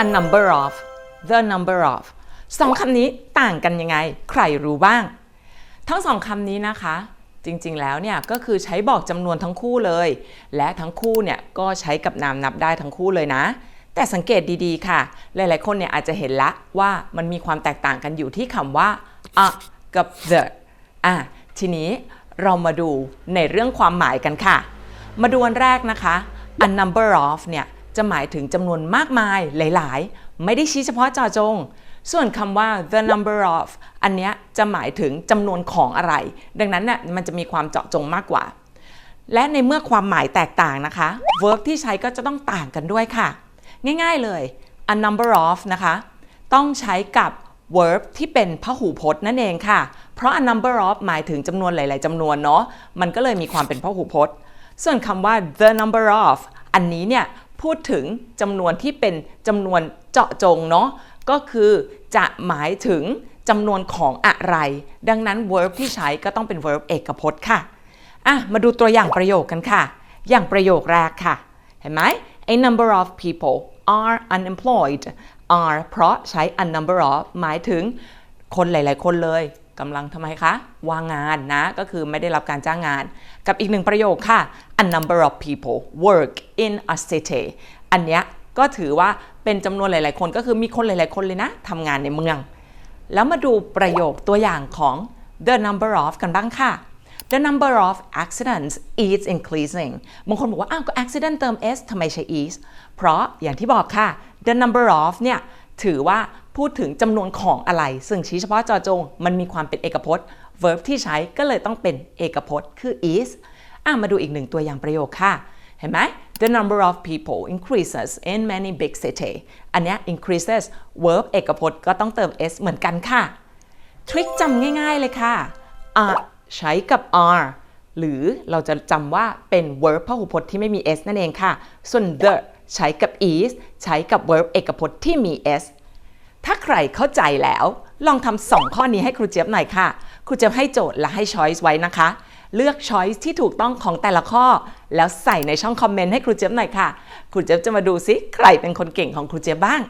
a number of the number of สองคำนี้ต่างกันยังไง ใครรู้บ้าง ทั้งสองคำนี้นะคะ จริงๆแล้วเนี่ยก็คือใช้บอกจำนวนทั้งคู่เลย และทั้งคู่เนี่ยก็ใช้กับนามนับได้ทั้งคู่เลยนะ แต่สังเกตดีๆค่ะ หลายๆคนเนี่ยอาจจะเห็นละว่ามันมีความแตกต่างกันอยู่ที่คำว่า a กับ the อะทีนี้เรามาดูในเรื่องความหมายกันค่ะ มาดูอันแรกนะคะ a number of เนี่ย จะหมายถึงจำนวนมากมายหลาย ๆ ไม่ได้ชี้เฉพาะเจาะจง ส่วนคำว่า the number of อันเนี้ยจะหมายถึงจำนวนของอะไร ดังนั้นน่ะมันจะมีความเจาะจงมากกว่า และในเมื่อความหมายแตกต่างนะคะ verb ที่ใช้ก็จะต้องต่างกันด้วยค่ะ ง่าย ๆ เลย a number of นะคะ ต้องใช้กับ verb ที่เป็นพหูพจน์นั่นเองค่ะ เพราะ a number of หมายถึงจำนวนหลาย ๆจำนวนเนาะ มันก็เลยมีความเป็นพหูพจน์ ส่วนคำว่า the number of อันนี้เนี่ย พูดถึงจำนวนที่เป็นจำนวนเจาะจงเนาะก็คือจะหมายถึงจำนวนของอะไร ดังนั้น verb ที่ใช้ก็ต้องเป็น verb เอกพจน์ค่ะอะ มาดูตัวอย่างประโยคกันค่ะ อย่างประโยคแรกค่ะ เห็นไหม a number of people are unemployed are เพราะใช้ a number of หมายถึงคนหลาย ๆ คนเลย กำลังทำไมคะว่างงานนะก็คือไม่ได้รับการจ้างงาน กับอีกหนึ่งประโยคค่ะ a number of people work in a city อันเนี้ยก็ถือว่าเป็นจำนวนหลาย ๆ คนก็คือมีคนหลาย ๆ คนเลยนะทำงานในเมือง แล้วมาดูประโยคตัวอย่างของ the number of กันบ้างค่ะ the number of accidents is increasing บางคนบอกว่า อ้าว ก็ accident เติม s ทำไมใช้ is เพราะอย่างที่บอกค่ะ the number of เนี่ย ถือว่า พูดถึงจำนวนของอะไร ซึ่งชี้เฉพาะจอจง มันมีความเป็นเอกพจน์ verb ที่ใช้ก็เลยต้องเป็นเอกพจน์คือ is อะมาดูอีกหนึ่งตัวอย่างประโยคค่ะ เห็นไหม the number of people increases in many big city อันนี้ increases verb เอกพจน์ก็ต้องเติม s เหมือนกันค่ะ ทริคจำง่ายๆเลยค่ะ are ใช้กับ are หรือเราจะจำว่าเป็น verb พหูพจน์ที่ไม่มี s นั่นเองค่ะ ส่วน the ใช้กับ is ใช้กับ verb เอกพจน์ที่มี s ถ้าใครเข้าใจแล้ว ลองทำสองข้อนี้ให้ครูเจี๊ยบหน่อยค่ะ ครูเจี๊ยบให้โจทย์และให้ช้อยส์ไว้นะคะ เลือกช้อยส์ที่ถูกต้องของแต่ละข้อ แล้วใส่ในช่องคอมเมนต์ให้ครูเจี๊ยบหน่อยค่ะ ครูเจี๊ยบจะมาดูซิใครเป็นคนเก่งของครูเจี๊ยบบ้าง